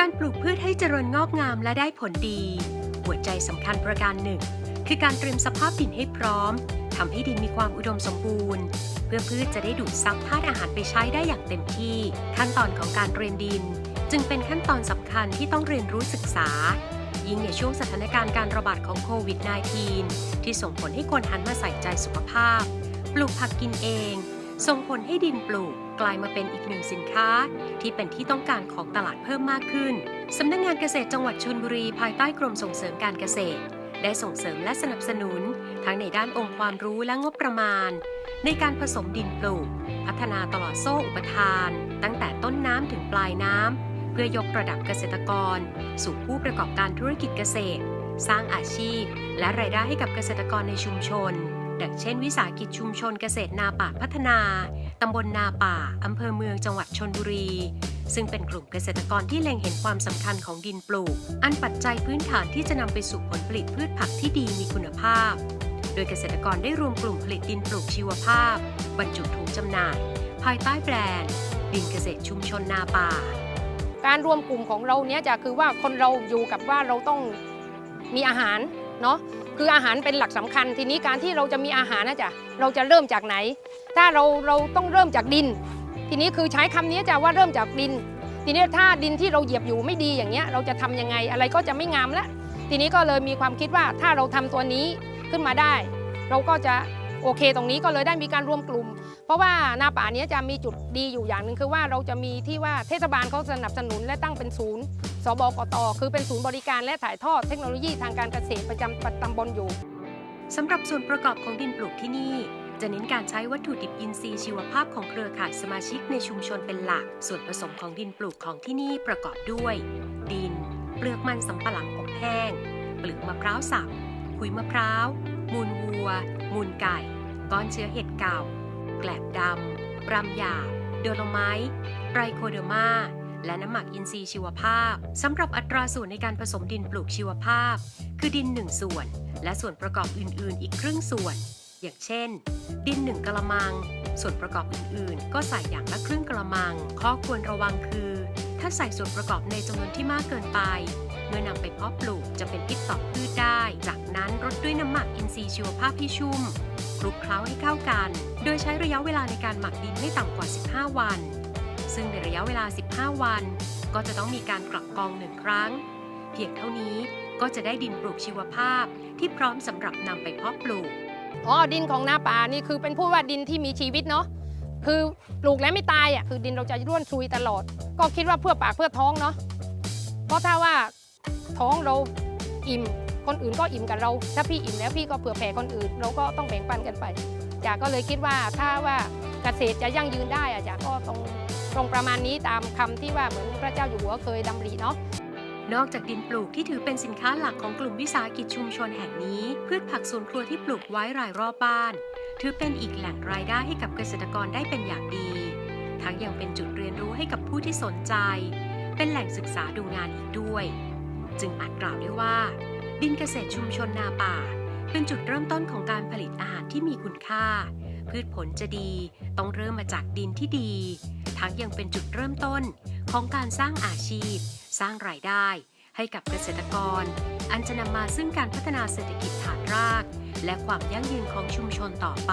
การปลูกพืชให้เจริญงอกงามและได้ผลดี หัวใจสำคัญประการหนึ่ง คือการเตรียมสภาพดินให้พร้อมทำให้ดินมีความอุดมสมบูรณ์ เพื่อพืชจะได้ดูดซับธาตุอาหารไปใช้ได้อย่างเต็มที่ ขั้นตอนของการเตรียมดิน จึงเป็นขั้นตอนสำคัญที่ต้องเรียนรู้ศึกษา ยิ่งในช่วงสถานการณ์การระบาดของโควิด -19 ที่ส่งผลให้คนหันมาใส่ใจสุขภาพ ปลูกผักกินเอง ส่งผลให้ดินปลูก กลายมาเป็นอีกหนึ่งสินค้า ที่เป็นที่ต้องการของตลาดเพิ่มมากขึ้น สำนักงานเกษตรจังหวัดชลบุรีภายใต้กรมส่งเสริมการเกษตร ได้ส่งเสริมและสนับสนุน ทั้งในด้านองค์ความรู้และงบประมาณ ในการผสมดินปลูก พัฒนาตลอดโซ่อุปทาน ตั้งแต่ต้นน้ำถึงปลายน้ำเพื่อยกระดับเกษตรกร สู่ผู้ประกอบการธุรกิจเกษตร สร้างอาชีพ และรายได้ให้กับเกษตรกรในชุมชน ดังเช่นวิสาหกิจชุมชนเกษตรนาป่าพัฒนา ตำบลนาป่า อำเภอเมืองจังหวัดชนบุรี ซึ่งเป็นกลุ่มเกษตรกรที่เล็งเห็นความสำคัญของดินปลูก อันปัจจัยพื้นฐานที่จะนำไปสู่ผลผลิตพืชผักที่ดีมีคุณภาพ โดยเกษตรกรได้รวมกลุ่มผลิตดินปลูกชีวภาพ บรรจุถุงจำหน่าย ภายใต้แบรนด์ ดินเกษตรชุมชนนาป่า การรวมกลุ่มของเราเนี้ยจะคือว่าคนเราอยู่กับว่าเราต้องมีอาหารเนาะ คืออาหารเป็นหลักสำคัญ ทีนี้การที่เราจะมีอาหารนะจ๊ะเราจะเริ่มจากไหน ถ้าเราเราต้องเริ่มจากดิน ทีนี้คือใช้คำนี้จะว่าเริ่มจากดิน ทีนี้ถ้าดินที่เราเหยียบอยู่ไม่ดีอย่างเงี้ยเราจะทำยังไงอะไรก็จะไม่งามละทีนี้ก็เลยมีความคิดว่าถ้าเราทำตัวนี้ขึ้นมาได้ เราก็จะโอเคตรงนี้ก็เลยได้มีการรวมกลุ่ม เพราะว่านาป่านี้จะมีจุดดีอยู่อย่างหนึ่งคือว่าเราจะมีที่ว่าเทศบาลเขาสนับสนุนและตั้งเป็นศูนย์ สบกต คือเป็นศูนย์บริการและถ่ายทอดเทคโนโลยีทางการเกษตรประจำตำบลอยู่สำหรับส่วนประกอบของดินปลูกที่นี่ จะเน้นการใช้วัตถุดิบอินทรีย์ชีวภาพของเครือข่ายสมาชิกในชุมชนเป็นหลัก ส่วนผสมของดินปลูกของที่นี่ประกอบด้วย ดิน เปลือกมันสำปะหลังอบแห้ง เปลือกมะพร้าวสับขุยมะพร้าว มูลวัว มูลไก่ ก้อนเชื้อเห็ดเก่า แกลบดำรำหยาบโดโลไมต์ไรโคเดอร์มา และน้ำหมักอินทรีย์ชีวภาพสำหรับอัตราส่วนในการผสมดินปลูกชีวภาพ คือดิน 1 ส่วน และส่วนประกอบอื่น ๆ อีกครึ่งส่วน อย่างเช่น ดิน 1กะละมัง ส่วนประกอบอื่น ๆ ก็ใส่อย่างละครึ่งกะละมัง ข้อควรระวังคือ ถ้าใส่ส่วนประกอบในจำนวนที่มากเกินไป เมื่อนำไปเพาะปลูกจะเป็นพิษต่อพืชได้ จากนั้นรดด้วยน้ำหมักอินทรีย์ชีวภาพให้ชุ่มคลุกเคล้าให้เข้ากัน โดยใช้ระยะเวลาในการหมักดินไม่ต่ำกว่า 15 วัน ซึ่งในระยะเวลา 15 วัน ก็จะต้องมีการกลับกองหนึ่งครั้ง เพียงเท่านี้ก็จะได้ดินปลูกชีวภาพที่พร้อมสำหรับนำไปเพาะปลูก อ๋อ ดินของหน้าป่านี่คือเป็นพูดว่าดินที่มีชีวิตเนาะ คือปลูกแล้วไม่ตายอะ คือดินเราจะร่วนซุยตลอด ก็คิดว่าเพื่อปากเพื่อท้องเนาะ เพราะถ้าว่าท้องเราอิ่ม คนอื่นก็อิ่มกับเรา ถ้าพี่อิ่มแล้วพี่ก็เผื่อแผ่คนอื่น เราก็ต้องแบ่งปันกันไปจ๋าก็เลยคิดว่าถ้าว่าเกษตรจะยั่งยืนได้อะจ๋าก็ตรง ตรงประมาณนี้ตามคำที่ว่าเหมือนพระเจ้าอยู่หัวเคยดำริเนาะนอกจากดินปลูกที่ถือเป็นสินค้าหลักของกลุ่มวิสาหกิจชุมชนแห่งนี้ พืชผักสวนครัวที่ปลูกไว้รายรอบบ้าน ถือเป็นอีกแหล่งรายได้ให้กับเกษตรกรได้เป็นอย่างดี ทั้งยังเป็นจุดเรียนรู้ให้กับผู้ที่สนใจ เป็นแหล่งศึกษาดูงานอีกด้วย จึงอาจกล่าวได้ว่า ดินเกษตรชุมชนนาป่า เป็นจุดเริ่มต้นของการผลิตอาหารที่มีคุณค่า พืชผลจะดี ต้องเริ่มมาจากดินที่ดี ทั้งยังเป็นจุดเริ่มต้นของการสร้างอาชีพ สร้างรายได้ ให้กับเกษตรกร อันจะนำมาซึ่งการพัฒนาเศรษฐกิจฐานราก และความยั่งยืนของชุมชนต่อไป